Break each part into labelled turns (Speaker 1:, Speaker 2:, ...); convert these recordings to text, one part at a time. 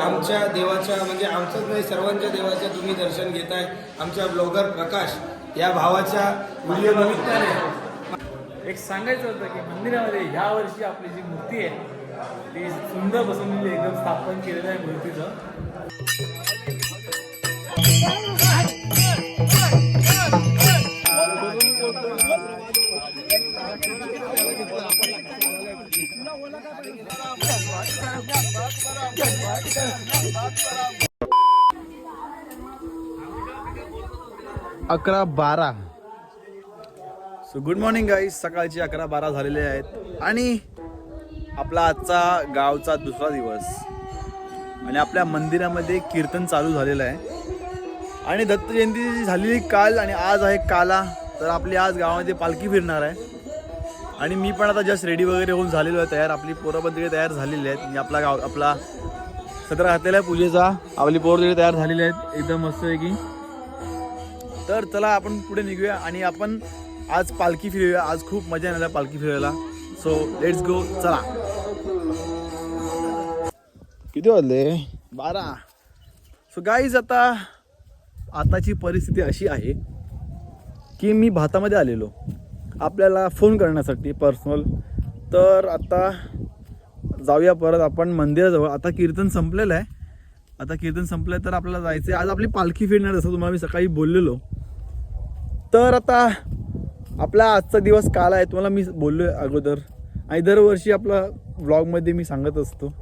Speaker 1: आमच्या देवाच्या म्हणजे आमचंच नाही म्हणजे सर्वांच्या देवाच्या तुम्ही दर्शन घेताय. आमच्या ब्लॉगर प्रकाश या भावाच्या व्हिडिओ निमित्ताने
Speaker 2: एक सांगायचं होतं की मंदिरामध्ये ह्या वर्षी आपली जी मूर्ती आहे ती सुंदर बसवलेली एकदम स्थापन केलेलं आहे मूर्तीचं.
Speaker 3: अकरा बारा. सो गुड मॉर्निंग गाईज सकाळची अकरा बारा झालेले आहेत. आणि आपला आजचा गावचा दुसरा दिवस. आणि आपल्या मंदिरामध्ये कीर्तन चालू झालेलं आहे. आणि दत्त जयंती झालेली काल आणि आज आहे काला. तर आपली आज गावामध्ये पालखी फिरणार आहे. आणि मी पण आता जस्ट रेडी वगैरे होऊन झालेलो आहे. तयार आपली पोरं तयार झालेली आहेत. आपला गाव आपला सतरा घातलेला आहे पूजेचा आपली पोरं तिकडे तयार झालेली आहेत. एकदम मस्त आहे की. तर चला आपण पुढे निघूया आणि आपण आज पालखी फिरूया. आज खूप मजा येणार आहे पालखी फिरायला. सो लेट्स गो चला. किती वाजले? बारा. सो गाईज आता आताची परिस्थिती अशी आहे की मी भातामध्ये आलेलो. आपल्याला फोन करण्यासाठी पर्सनल तर आता जाऊया परत. आपण मंदिराजवळ. आता कीर्तन संपलेलं आहे. आता कीर्तन संपलं तर आपल्याला जायचं आहे आज आपली पालखी फिरणार जसं तुम्हाला मी सकाळी बोललेलो. तर आता आपला आजचा दिवस काल आहे. तुम्हाला मी बोललो आहे अगोदर. आणि दरवर्षी आपला व्लॉगमध्ये मी सांगत असतो.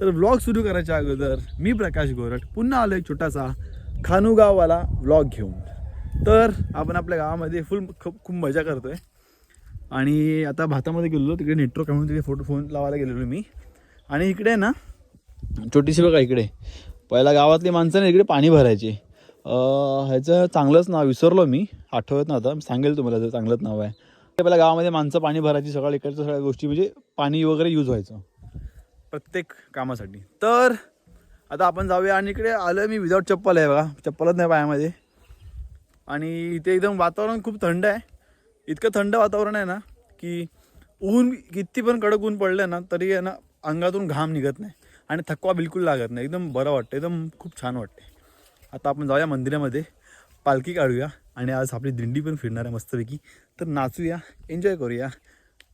Speaker 3: तर व्लॉग सुरू करायच्या अगोदर मी प्रकाश गोरट. पुन्हा आलो एक छोटासा खानुगाववाला व्लॉग घेऊन. तर आपण आपल्या गावामध्ये फुल खूप खूप मजा करतो आहे आणि आता भातामध्ये गेलेलो तिकडे नेटवर्क म्हणून तिकडे फोटो फोन लावायला गेलेलो मी. आणि इकडे ना छोटीशी बघा इकडे. पहिला गावातली माणसं ना इकडे पाणी भरायची. ह्याचं चांगलंच नाव विसरलो मी. आठवत ना आता सांगेल तुम्हाला जर चांगलंच नाव आहे. पहिला गावामध्ये माणसं पाणी भरायची सगळं इकडच्या सगळ्या गोष्टी म्हणजे पाणी वगैरे यूज व्हायचं. प्रत्येक कामासाठी. तर आता आपण जाऊया आणि इकडे आलं मी विदाऊट चप्पल आहे बघा. चप्पलच नाही पायामध्ये. आणि इथे एकदम वातावरण खूप थंड आहे. इतकं थंड वातावरण आहे ना की ऊन किती पण कडक ऊन पडलं ना तरी आहे ना अंगातून घाम निघत नाही आणि थकवा बिलकुल लागत नाही एकदम बरं वाटतं एकदम खूप छान वाटते आता आपण जाऊया मंदिरामध्ये पालखी काढूया आणि आज आपली दिंडी पण फिरणार आहे मस्तपैकी तर नाचूया एन्जॉय करूया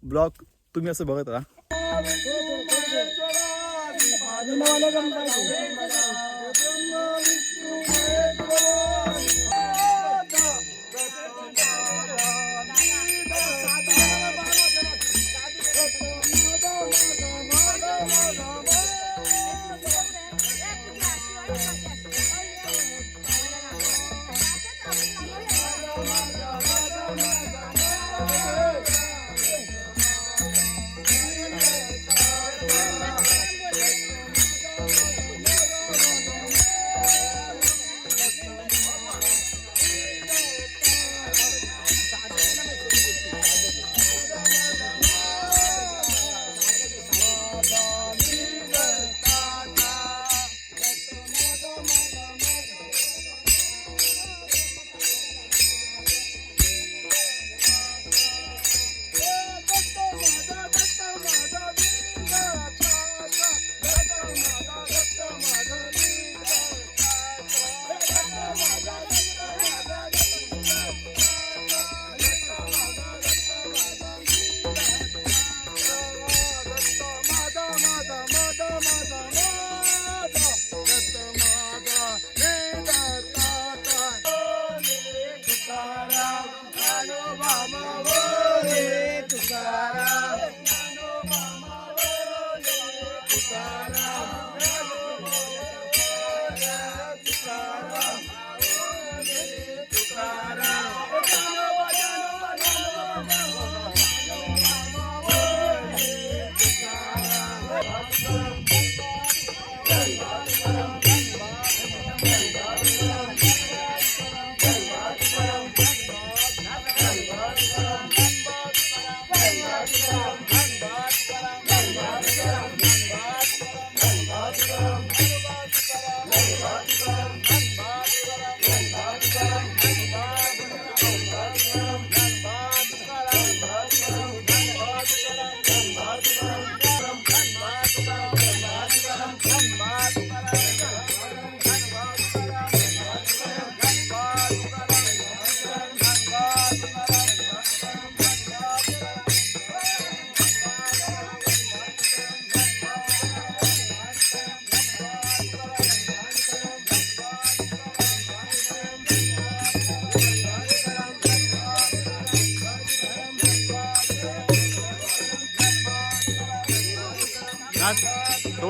Speaker 3: ब्लॉग तुम्ही असं बघत राहा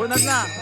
Speaker 1: होणार ना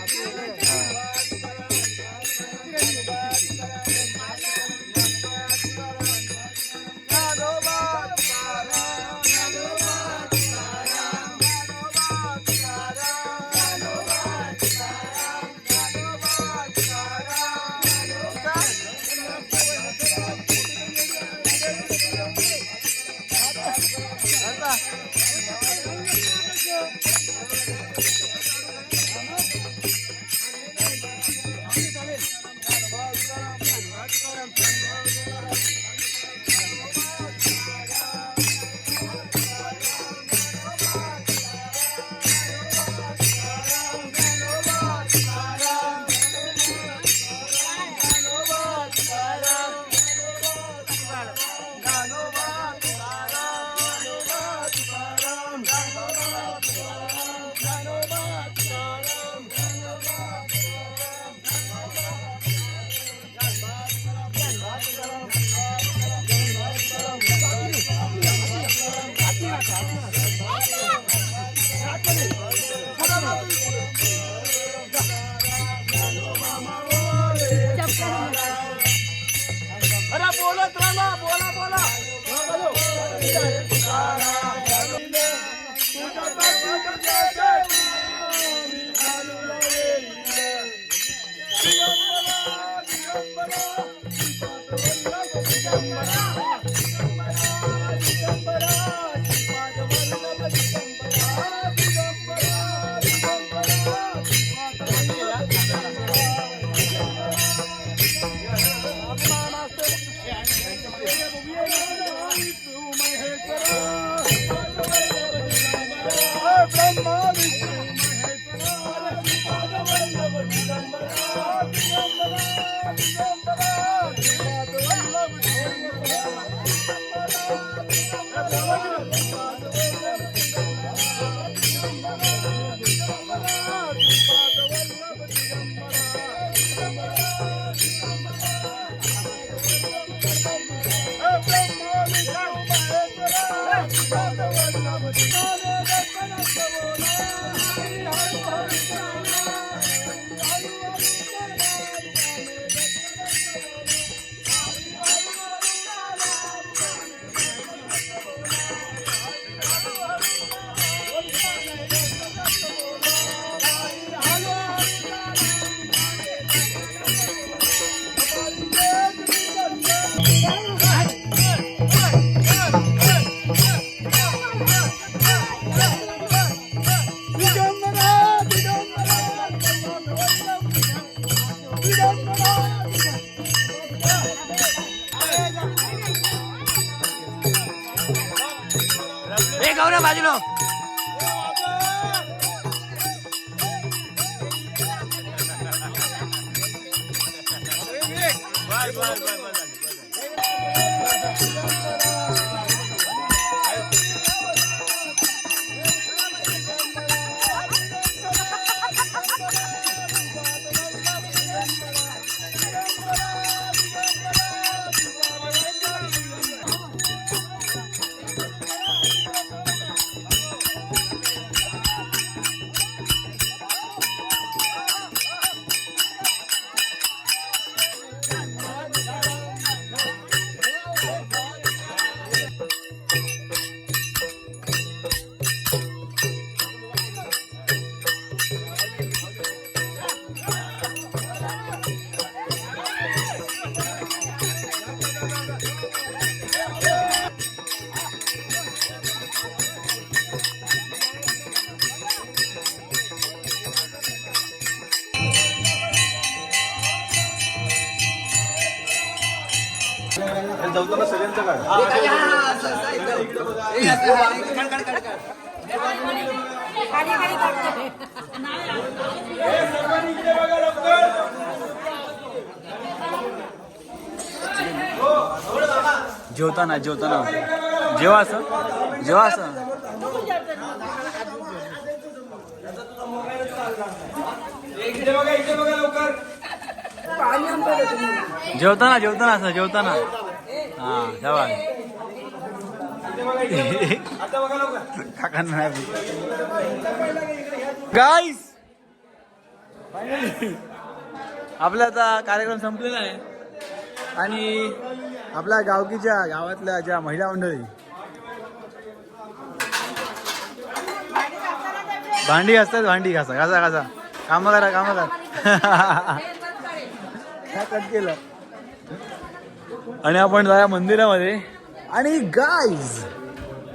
Speaker 3: Deus, Deus, Deus. માજલો માજલો Bye, bye, bye, bye, bye.
Speaker 1: जेवताना जेवताना जेवा असं? जेवा असं? जेवताना जेवताना असं जेवताना हा जेवा. काकांना गाईस
Speaker 3: आपला आता कार्यक्रम संपलेला आहे. आणि आपल्या गावकीच्या गावातल्या ज्या महिला मंडळी. भांडी घासतात भांडी घासा घासा घासा. काम करा काम करा. काय कट केलं. आणि आपण जाऊया मंदिरामध्ये. आणि गाईज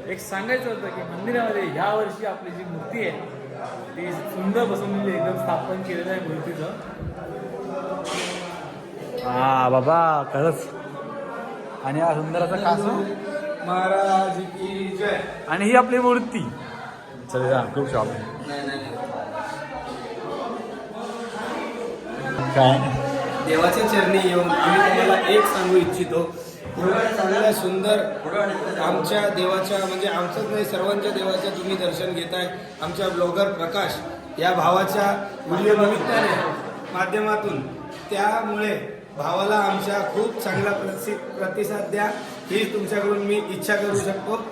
Speaker 2: एक सांगायचं होतं की मंदिरामध्ये ह्या वर्षी आपली जी मूर्ती आहे ती सुंदर बसवलेली एकदम स्थापन केलेलं आहे मूर्तीचं.
Speaker 3: हा बाबा खरंच. आणि हा सुंदर असा कासू
Speaker 1: महाराज की जय.
Speaker 3: आणि ही आपली मूर्ती. चल जा खूप शॉप काय?
Speaker 1: देवाच्या चरणी येऊन आम्ही तुम्हाला एक सांगू इच्छितो. चांगल्या सुंदर आमच्या देवाच्या म्हणजे आमचंच नाही सर्वांच्या देवाच्या तुम्ही दर्शन घेताय. आमच्या ब्लॉगर प्रकाश या भावाच्या व्हिडिओ निमित्ताने माध्यमातून त्यामुळे भावाला आमच्या खूप चांगला प्रति प्रतिसाद द्या. ही तुमच्याकडून मी इच्छा करू शकतो.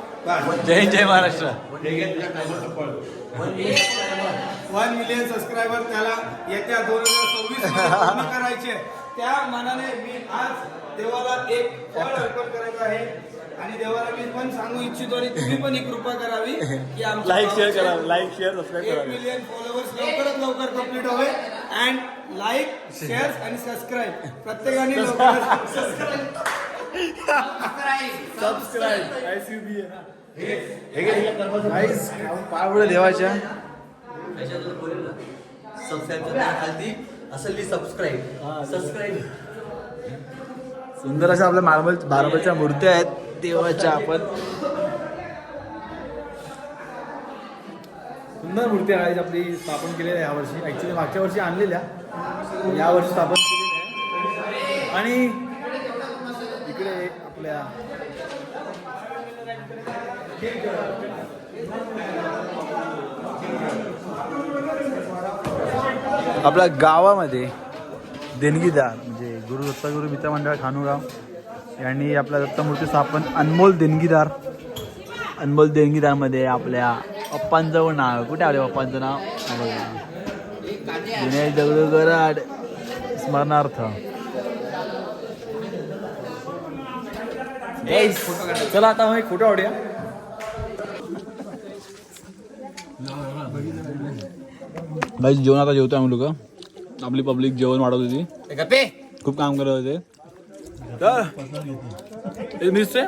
Speaker 3: जय जय महाराष्ट्र.
Speaker 1: वन मिलियन सबस्क्रायबर त्याला येत्या दोन हजार सव्वीस करायचे त्या मनाने मी आज देवाला एक फळ अर्पण करत आहे. आणि देवाला मी पण सांगू इच्छितो आणि तुम्ही पण ही कृपा करावी की आमच्या
Speaker 3: लाईक शेअर करा लाईक शेअर सबस्क्राईब करा.
Speaker 1: मिलियन फॉलोअर्स लवकरात लवकर कंप्लीट व्हावे अँड लाईक शेअर आणि सबस्क्राईब प्रत्येकाने
Speaker 3: पावडं देवाच्या.
Speaker 4: खालती असली सबस्क्राईब सबस्क्राईब
Speaker 3: सुंदर अशा आपल्या मार्बल मार्बलच्या मूर्त्या आहेत. देवाच्या आपण.
Speaker 2: सुंदर मूर्ती आहे आपली स्थापन केलेली आहे यावर्षी. ॲक्च्युली मागच्या वर्षी आणलेल्या. यावर्षी स्थापन केलेली आहे. आणि इकडे आपल्या
Speaker 3: आपल्या गावामध्ये देणगीदार म्हणजे गुरु दत्तगुरु मित्र मंडळ खानुराव यांनी आपल्या दत्तमूर्ती स्थापन अनमोल देणगीदार अनमोल देणगीदारमध्ये आपल्या अप्पांचं नाव कुठे आले अप्पांचं नाव. दिनेश दगडू गराड स्मरणार्थ
Speaker 2: चला आता मग फोटो आवडूया
Speaker 3: भाई जेवण आता जेवतो आम्ही लोक. आपली पब्लिक जेवण वाढवत होती. खूप काम करत होते. तर मिसचे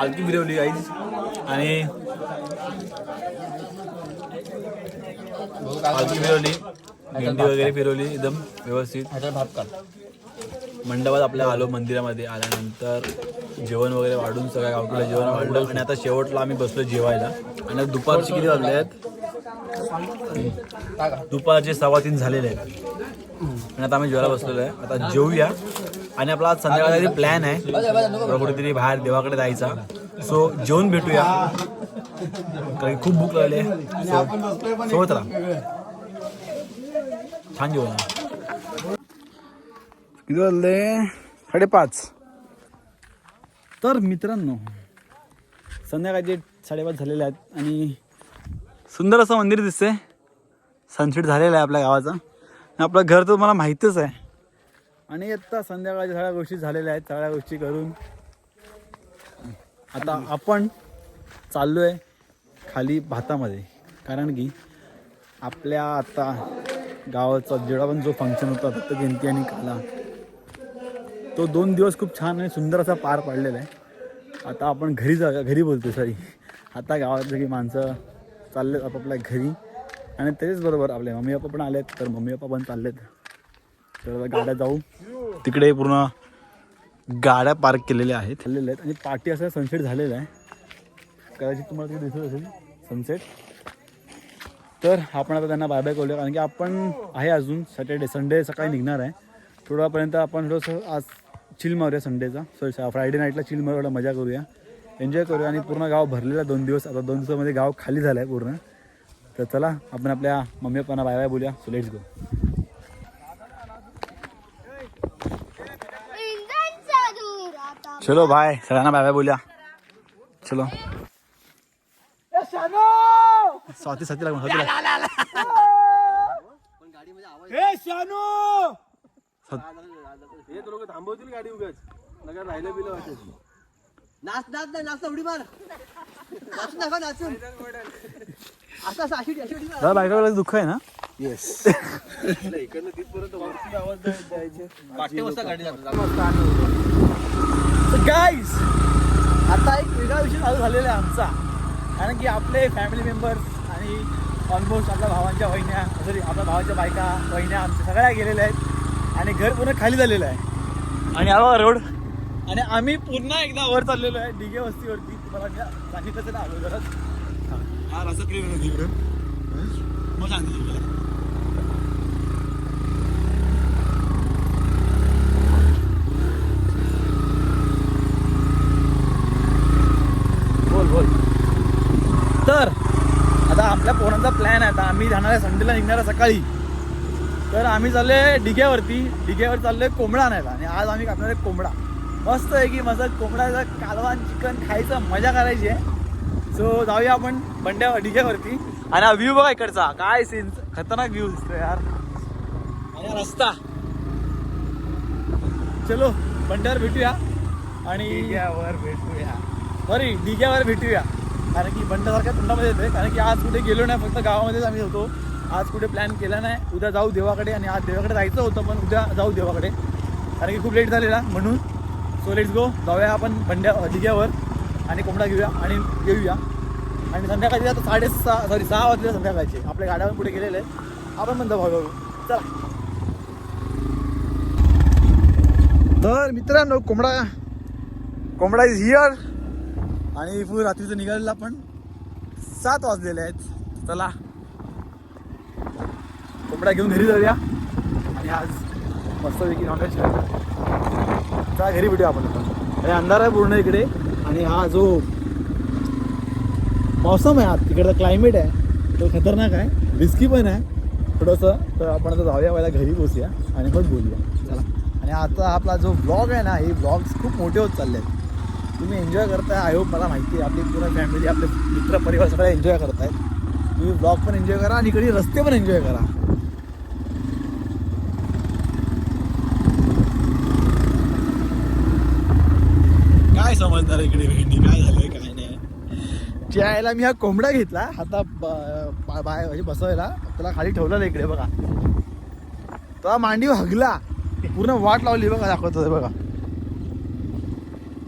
Speaker 3: आलती फिरवली आईच आणि आलती फिरवली. भेंडी वगैरे फिरवली एकदम व्यवस्थित. मंडपात आपल्या आलो मंदिरामध्ये आल्यानंतर जेवण वगैरे वाढून सगळ्या गावकडलं जेवण वाढलं. आणि आता शेवटला आम्ही बसलो जेवायला. आणि दुपारचे किती वाजले आहेत? दुपारचे सव्वा तीन झालेले आहेत. आणि आता आम्ही जेवायला बसलेलो आहे. आता जेवूया आणि आपला आज संध्याकाळचा प्लॅन आहे थोडं कुठेतरी बाहेर देवाकडे जायचा. सो जेवून भेटूया. कारण खूप भूक लागली आहे. सो सोबत राहा. छान जेवण आहे. किती वाजले? साडेपाच. तर मित्रांनो संध्याकाळचे साडेपाच झालेले आहेत आणि सुंदर असं मंदिर दिसतंय. सनसेट झालेला आहे आपल्या गावाचा. आणि आपलं घर तर मला माहितीच आहे. आणि आता संध्याकाळच्या सगळ्या गोष्टी झालेल्या आहेत सगळ्या गोष्टी करून. आता आपण चाललो आहे खाली भातामध्ये. कारण की आपल्या आता गावाचा जेवढा पण जो फंक्शन होता दत्त जयंती आणि काला तो दोन दिवस खूप छान आणि सुंदर असा पार पाडलेला आहे. आता आपण घरी जा घरी बोलतो सॉरी आता गावात सगळी माणसं चालले आपापल्या घरी. आणि त्याच्याचबरोबर आपले मम्मी पप्पा पण आलेत तर मम्मी पप्पा पण चाललेत. तर गाड्या जाऊ. तिकडे पूर्ण गाड्या पार्क केलेल्या आहेत. चाललेल्या आहेत आणि पार्टी असा सनसेट झालेला आहे. कदाचित तुम्हाला तिथे दिसत असेल सनसेट तर आपण आता त्यांना बाय बाय करूया कारण की आपण आहे अजून सॅटर्डे संडे सकाळी निघणार आहे. थोडापर्यंत आपण थोडंसं आज चिल मारूया संडेचा सॉरी फ्रायडे नाईटला चिल मारूया मजा करूया. एन्जॉय करूया आणि पूर्ण गाव भरलेला दोन दिवस. आता दोन दिवसामध्ये गाव खाली झालं आहे पूर्ण. तर चला आपण आपल्या मम्मी पप्पांना बाय बाय बोलूया. सो लेट्स गो चलो बाय सगळ्यांना बाय बाय बोलूया. चलो. स्वाती स्वाती लागून स्वाती लाग.
Speaker 2: थांबवतील गाडी उगाच. नका राहिलं बिलं
Speaker 4: नाच नाच नाही नाच उडी मार. नाचून दाखव नाचून आता मार.
Speaker 3: दादा बायकाला दुःख आहे ना?
Speaker 2: इकडनं तिथपर्यंत वरती आवाज द्याय- द्यायचे
Speaker 4: गाडी.
Speaker 3: गाईज आता एक वेगळा विषय चालू झालेला आहे आमचा. कारण की आपले फॅमिली मेंबर्स आणि ऑलमोस्ट आपल्या भावांच्या वहिन्या सॉरी आपल्या भावाच्या बायका वहिन्या आमच्या सगळ्या गेलेल्या आहेत. आणि घर पूर्ण खाली झालेलं आहे. आणि आवा रोड आणि आम्ही पुन्हा एकदा वर चाललेलो आहे डिगे वस्तीवरती. तुम्हाला सांगितलं ना अगोदरच. हा रस्ता क्लिअर मग सांगतो तुम्हाला बोल बोल तर आता आपल्या पोरांचा प्लॅन आहे आता आम्ही जाणार आहे संडेला निघणार आहे सकाळी. तर आम्ही चालले डिग्यावरती. डिग्यावर चाललोय कोंबडा आणायला. आणि आज आम्ही कापणार आहे कोंबडा. मस्त आहे की मस्त कोंबडाचा कालवान चिकन खायचं मजा करायची आहे. सो जाऊया आपण बंड्या डिग्यावरती. आणि हा व्ह्यू बघा इकडचा. काय सीन खतरनाक व्ह्यू दिसतो यार. आणि रस्ता. चलो बंड्यावर भेटूया. आणि
Speaker 2: वर भेटूया.
Speaker 3: सॉरी डिग्यावर भेटूया. कारण की बंडसारख्या थंडामध्ये येते कारण की आज कुठे गेलो नाही फक्त गावामध्येच आम्ही होतो. आज कुठे प्लॅन केला नाही. उद्या जाऊ देवाकडे आणि आज देवाकडे जायचं होतं पण उद्या जाऊ देवाकडे. कारण की खूप लेट झालेला म्हणून. सो लेट्स गो जाऊया आपण बंड्या डिग्यावर आणि कोंबडा घेऊया आणि येऊया. आणि संध्याकाळी आता साडेसहा सॉरी सहा वाजले संध्याकाळचे. आपल्या गाड्यावर पुढे गेलेले आपण म्हणतो भाऊ. चला. तर मित्रांनो कोंबडा कोंबडा इज हिअर आणि पूर रात्रीचं निघालेला पण सात वाजलेले आहेत. चला. कोंबडा घेऊन घरी जाऊया. आणि आज मस्तपैकी नॉनव्हेज खायला चला घरी भेटूया आपण आणि अंधार आहे पूर्ण इकडे. आणि हा जो मौसम आहे आज तिकडचा क्लायमेट आहे तो खतरनाक आहे. रिस्की पण आहे. थोडंसं तर आपण आता जाऊया पहिला घरी पोचूया आणि मग बोलूया. चला. आणि आता आपला जो ब्लॉग आहे ना हे ब्लॉग्स खूप मोठे होत चालले आहेत तुम्ही एन्जॉय करताय आय होप मला माहिती आहे. आपली पूर्ण फॅमिली आपले मित्र परिवार सगळे एन्जॉय करतायत. तुम्ही ब्लॉग पण एन्जॉय करा आणि इकडे रस्ते पण एन्जॉय करा. काय समजणार इकडे भेंडी? काय झालंय काय नाही? ज्याला मी हा कोंबडा घेतला. आता बाय म्हणजे बसवायला. त्याला खाली ठेवलं इकडे बघा. तो हा मांडीव हगला पूर्ण वाट लावली बघा दाखवतो बघा.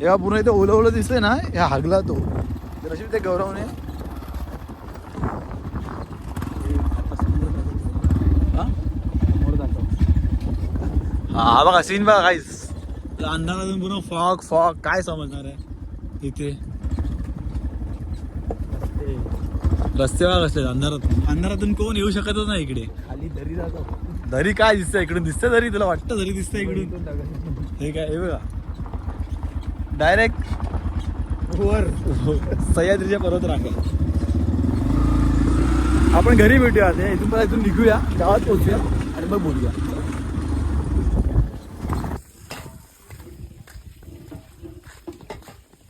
Speaker 3: जेव्हा पूर्ण इथे ओलं ओलं दिसतंय ना ह्या हगला तो. तर अशी ते गौरवने. हा? हा बघा सीन बघा काहीच अंधारातून पूर्ण फॉग फॉग काय समजणार आहे? इथे. रस्ते बघा कसले अंधारातून. अंधारातून कोण येऊ शकतच नाही इकडे.
Speaker 2: खाली दरी जातो
Speaker 3: दरी काय दिसतंय? इकडून दिसतंय दरी? तुला वाटतं? दरी दिसतंय इकडून. हे काय हे बघा. डायरेक्ट वर. सह्याद्रीच्या पर्वत रांगा. आपण घरी भेटूया ते इथून पण इथून निघूया गावात पोहोचूया आणि मग बोलूया.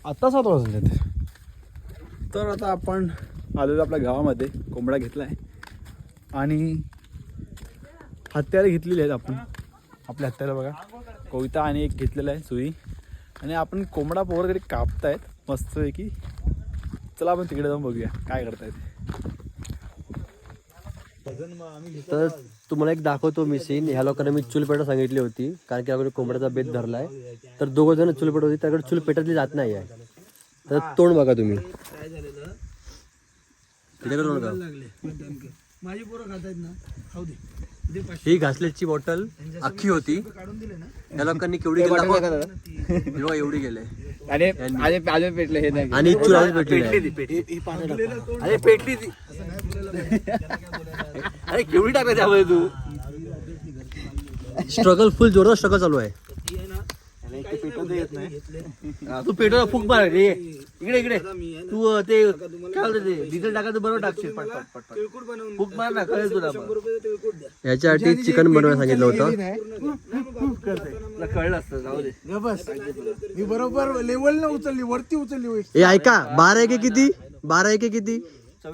Speaker 3: आत्ता सात वाजले ते तर आता आपण आलेलो आपल्या गावामध्ये कोंबडा घेतला आहे आणि हत्यारे घेतलेली आहेत आपण. आपल्या हत्याला बघा. कविता आणि एक घेतलेला आहे सुई. आणि आपण कोंबडा तरी कापतायत. मस्तपैकी चला आपण तिकडे जाऊन बघूया. काय करतायत.
Speaker 4: तर तुम्हाला एक दाखवतो मी सीन ह्या लोकांना मी चूल पेटा सांगितली होती कारण की अगोदर कोंबड्याचा बेत धरलाय. तर दोघं जण चूल पेटत होती त्याकडे चूल पेटतली जात नाही आहे तर तोंड बघा तुम्ही. तिच्याकडे तोंड बघा.
Speaker 1: माझी पोरं खात आहेत ना खाऊ दे.
Speaker 4: ही घासलेटची बॉटल अख्खी होती.
Speaker 1: काढून दिले ना
Speaker 4: त्या लोकांनी केवढी. हे एवढी गेले
Speaker 2: अरे आले पेटले हे नाही.
Speaker 4: आणि आधीच पेटली.
Speaker 2: अरे पेटली ती.
Speaker 4: अरे केवढी टाकली त्यामध्ये तू? स्ट्रगल फुल जोरात स्ट्रगल चालू आहे. हा, तू पेट्रोल फुक मार रे. इकडे इकडे. तू ते काय ते. डिझेल टाकायचं बरोबर टाकशील. पट पट पट पट
Speaker 1: तिळकुट बनवून
Speaker 4: फुक मार ना कळेल तुला मग.
Speaker 1: रुपये तिळकुट द्या.
Speaker 4: याच्यासाठी चिकन बनवायला सांगितलं होतं.
Speaker 2: तुला कळलं असतं जाऊ दे.
Speaker 1: बस. मी बरोबर लेवल न उचलली वरती उचलली
Speaker 4: ए ऐका बारा एके किती? बारा एके किती?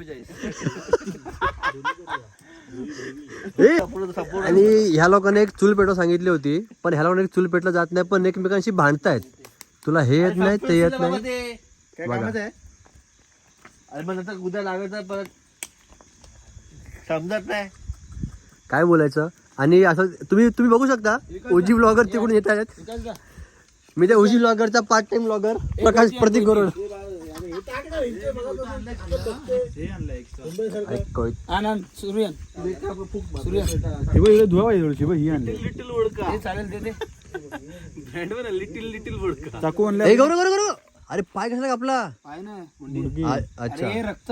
Speaker 4: आणि ह्या लोकांनी एक चूल पेटव सांगितली होती पण ह्या लोकांनी चूल पेटला जात नाही पण एकमेकांशी भांडतायत. तुला हे येत नाही ते येत नाही.
Speaker 2: काय
Speaker 4: बघा.
Speaker 2: कामाचं आहे
Speaker 5: अरे मग नंतर उद्या लागायचं परत. समजत नाही.
Speaker 4: काय बोलायचं? आणि असं तुम्ही तुम्ही बघू शकता ओजी ब्लॉगर तिकडून येत आहेत. मी त्या OG ब्लॉगरचा part time blogger Prakash Prateek कोई-
Speaker 1: आनंद सूर्यन सूर्यन.
Speaker 2: हे बघ, इकडे धुवा पाहिजे थोडीशी बघ, ही आणली
Speaker 1: हे चालेल ते
Speaker 2: चाकू आणल्या
Speaker 4: ए, गौरव गौरव गौरव. अरे पाय कशाला कापला?
Speaker 1: पाय ना
Speaker 2: मुलगी
Speaker 4: आ-
Speaker 1: अरे
Speaker 4: अच्छा.
Speaker 1: हे रक्त.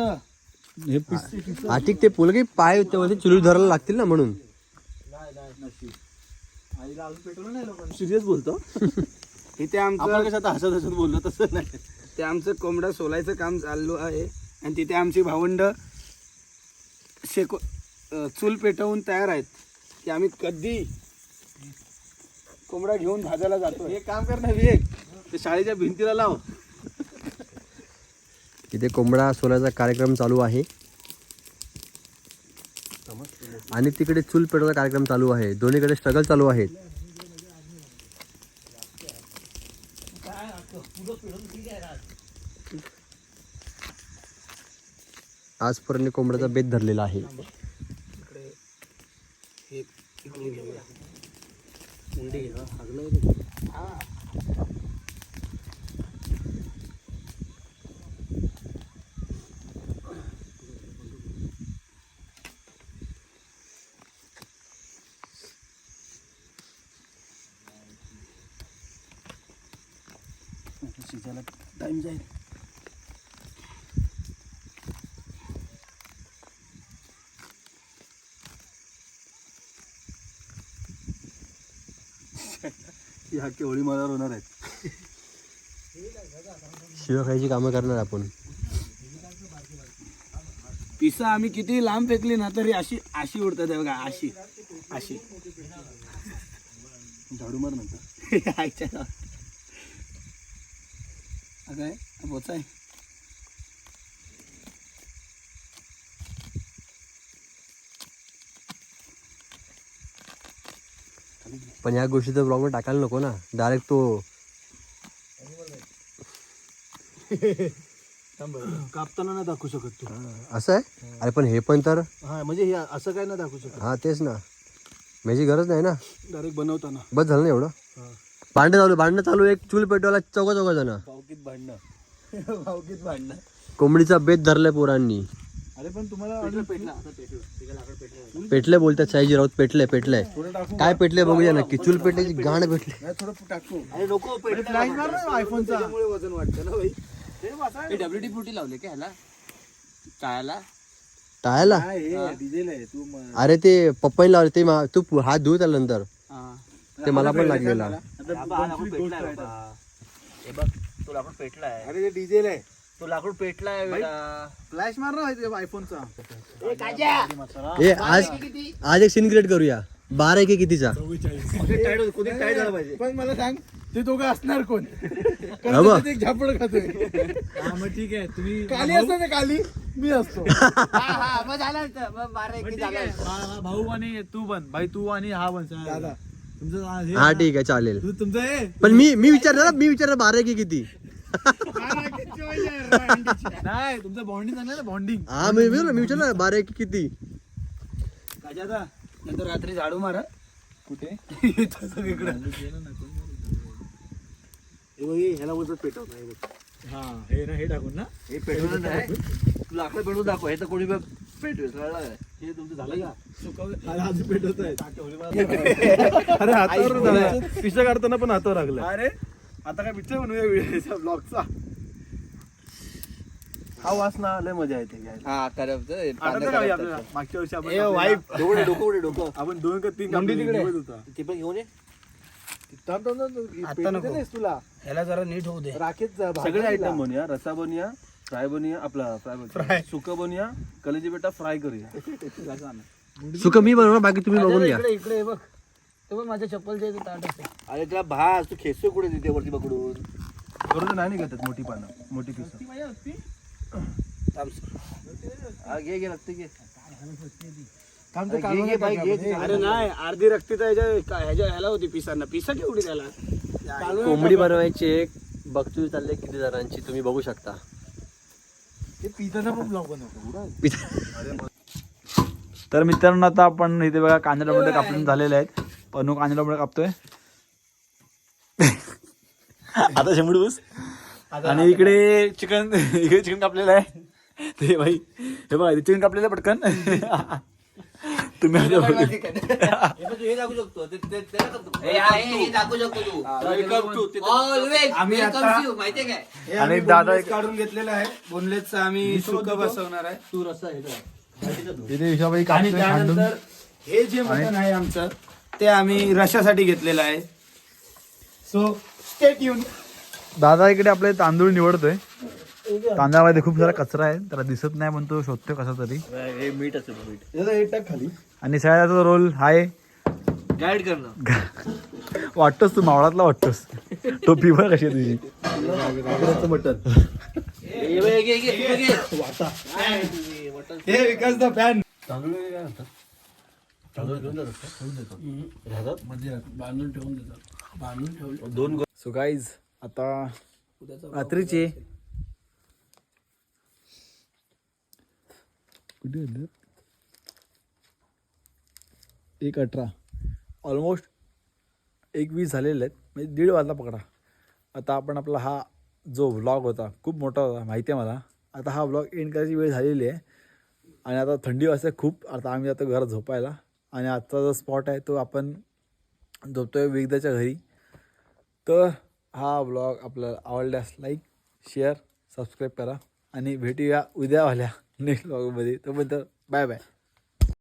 Speaker 2: हे पिस
Speaker 4: हा. ते पोल की पाय त्यामध्ये चुली धरायला लागतील ना म्हणून.
Speaker 2: सिरियस बोलतो?
Speaker 1: इथे
Speaker 2: आपण
Speaker 1: आमचं
Speaker 2: कसं आता हसत हसत बोललो तसं नाही.
Speaker 1: ते आमचं कोंबडा सोलायचं काम चालू आहे. आणि तिथे आमची भावंड शेको अं, चूल पेटवून तयार आहेत. की आम्ही कधी कोंबडा घेऊन भाजायला जातो
Speaker 2: एक काम कर ना विवेक. ते शाळेच्या भिंतीला लाव.
Speaker 4: तिथे कोंबडा सोलायचा कार्यक्रम चालू आहे. आणि तिकडे चूल पेटवायचा कार्यक्रम चालू आहे. दोन्हीकडे स्ट्रगल चालू आहेत. आजपर्यंत कोंबड्याचा बेत धरलेला आहे
Speaker 1: हे इकडून घेऊया मुंडी घे, हागलं आहे ते. हा. शिजायला टाइम जाईल.
Speaker 2: ही हक्के होळी मला होणार आहेत.
Speaker 4: शिवखायची कामं करणार आपण.
Speaker 1: पिसा आम्ही किती लांब फेकली ना तरी अशी अशी उडतात बघा अशी अशी.
Speaker 2: झाडू मार.
Speaker 1: हा काय बोचा आहे
Speaker 4: पण या गोष्टी तर ब्लॉगवर टाकायला नको ना डायरेक्ट तो
Speaker 2: कापताना नाही दाखवू शकत तू
Speaker 4: असं आहे अरे पण हे पण तर
Speaker 2: हा म्हणजे हे असं काय नाही दाखवू शकत
Speaker 4: हा तेच ना माझी गरज नाही ना
Speaker 2: डायरेक्ट बनवताना
Speaker 4: बस झालं ना एवढं भांडण चालू भांडणं चालू एक चूल पेटवायला चौघ चौघ जण.
Speaker 2: भावकीत भांडणं. भावकीत भांडणं.
Speaker 4: कोंबडीचा बेत धरलाय पोरांनी.
Speaker 2: अरे पण तुम्हाला
Speaker 4: पेटले बोलतात साईजी राऊत पेटले पेटले काय पेटले बघूया नक्की. चूल पेटल्याची गाण
Speaker 2: थोडं टाकू.
Speaker 5: अरे नको
Speaker 2: फ्लॅश मार ना आयफोनचा
Speaker 1: वजन वाटतं ना भाई
Speaker 5: डब्ल्यू डी फ्रुटी लावले का ह्याला? टाळाला
Speaker 4: टाळायला?
Speaker 2: हे? डिझेल आहे तू म-
Speaker 4: अरे ते पप्पानी लावले ते तू हात धुत त्यानंतर ते मला पण लागलेला.
Speaker 5: हा बघ तो लाकूड पेटलाय.
Speaker 2: अरे ते डिझेल आहे
Speaker 5: तो लाकूड पेटलाय
Speaker 2: फ्लॅश मार ना आयफोनचा.
Speaker 4: ए आज आज एक सीन क्रिएट करूया. बारा एक कितीचा?
Speaker 2: पण मला सांग ते दोघं असणार कोण? एक झापड खातोय. मग ठीक आहे. तुम्ही काली असतो ना काली मी असतो. भाऊ आणि तू बन. भाई तू आणि हा बन. दादा. हे-
Speaker 4: हा ठीक आहे चालेल.
Speaker 2: तु- तुमचं
Speaker 4: पण मी मी विचारलं ना मी विचारलं बारा एक किती
Speaker 2: नाही तुमचं बॉन्डिंग चांगलं ना बॉन्डिंग
Speaker 4: हा मी मी मी विचारलं बारा एक किती?
Speaker 1: काजादा नंतर रात्री झाडू मारा
Speaker 2: कुठे?
Speaker 1: सगळीकडं.
Speaker 2: ह्याला बोलतात पेटवत नाही हा हे ना हे टाकून ना.
Speaker 5: हे पेटवलं नाही. तू लाकूड पेटवून दाखव. हे तर कोणी
Speaker 2: हे तुमचं झालं का? सुकवलं आज पेटवत आहे अरे हातावर झालं. पिशा काढताना पण हातावर लागलं अरे आता काय पिक्चर बनवूया व्हिडिओचा ब्लॉगचा. हा वास ना लय मजा येते
Speaker 5: हा?
Speaker 2: मागच्या वर्षी आपण.
Speaker 5: डोकं डोकं उडे डोकं.
Speaker 2: आपण दोन का तीन कापले,
Speaker 1: तिकडे.
Speaker 2: निघत होता.
Speaker 5: ते पण घेऊन ये.
Speaker 2: तुला.
Speaker 1: ह्याला जरा नीट होऊ दे.
Speaker 2: राखेत
Speaker 6: सगळे
Speaker 2: तिला.
Speaker 6: आयटम बनवूया. रसा बनवूया फ्राय बनवूया आपला फ्राय सुक बनवूया कलेजी बेटा फ्राय करूया.
Speaker 4: सुख मी बनवणार बाकी तुम्ही बघून घ्या.
Speaker 1: इकडे इकडे बघ. तो पण माझ्या चप्पलच्या इथे ताट असते.
Speaker 5: अरे त्याला भास तू खेचतोय कुठे तिथे वरती पकडून?
Speaker 6: बरोबर नाही निघतात मोठी पानं मोठी पिस.
Speaker 1: थांब
Speaker 2: घे घे रक्त घे.
Speaker 1: अरे नाही अर्धी रक्ती तर ह्याच्या ह्याच्या ह्याला होती पिसांना. पिसा केवढी त्याला.
Speaker 4: कोंबडी बनवायची एक बघतोय चालले किती जणांची. तुम्ही बघू शकता.
Speaker 3: तर मित्रांनो आता आपण इथे बघा कांदा टोमॅटो कापून झालेले आहेत. पनू कांदा टोमॅटो कापतोय. आता ऊस आणि इकडे चिकन इकडे चिकन कापलेलं आहे. ते भाई हे बघा चिकन कापलेलं पटकन. तुम्ही आता बघू.
Speaker 2: हे दाखवू शकतो. ते- ते- त्याला दाखवतो. Welcome to. तिथं-
Speaker 1: आम्ही आता
Speaker 2: माहितीये काय?
Speaker 1: हे
Speaker 3: आणि दादा एक-
Speaker 1: काढून घेतलेलं आहे. बोनलेसचं आम्ही सुक बसवणार आहे.
Speaker 2: तू रस्ता हे कर.
Speaker 3: इथे विशाबाई
Speaker 1: आणि
Speaker 3: कापतोय खांडून
Speaker 1: त्यानंतर हे जे मटण आहे आमचं ते आम्ही रशासाठी घेतलेलं आहे. सो स्टेट येऊन
Speaker 3: दादा इकडे आपले तांदूळ निवडतोय. तांदळामध्ये खूप सारा कचरा आहे. त्याला दिसत नाही पण तो शोधतोय कसा तरी.
Speaker 2: हे मीठ असेल मीठ.
Speaker 7: खाली.
Speaker 3: आणि सगळ्याचा रोल आहे.
Speaker 2: गाईड करणं
Speaker 3: वाटतोस तू मावळातला वाटतोस. टोपी पण कशी आहे तुझी.
Speaker 7: मटन
Speaker 2: हे बघ, घे, घे, घे, घे.
Speaker 1: हे Vikas the fan
Speaker 3: so guys आता रात्रीचे किती होते? एक अठरा. ऑलमोस्ट एक वीस झालेले आहेत. म्हणजे दीड वाजला पकडा. आता आपण आपला हा जो व्लॉग होता खूप मोठा होता माहिती आहे मला. आता हा व्लॉग एंड करायची वेळ झालेली आहे. आणि आता थंडी वाजते खूप. आता आम्ही आता घरात झोपायला. आणि आजचा जो स्पॉट आहे तो आपण झोपतोय विगदाच्या घरी. तर हा ब्लॉग आपल्याला आवडल्यास लाईक शेअर सबस्क्राईब करा. आणि भेटूया उद्यावाल्या. नेक्स्ट ब्लॉगमध्ये तोपर्यंत बाय बाय.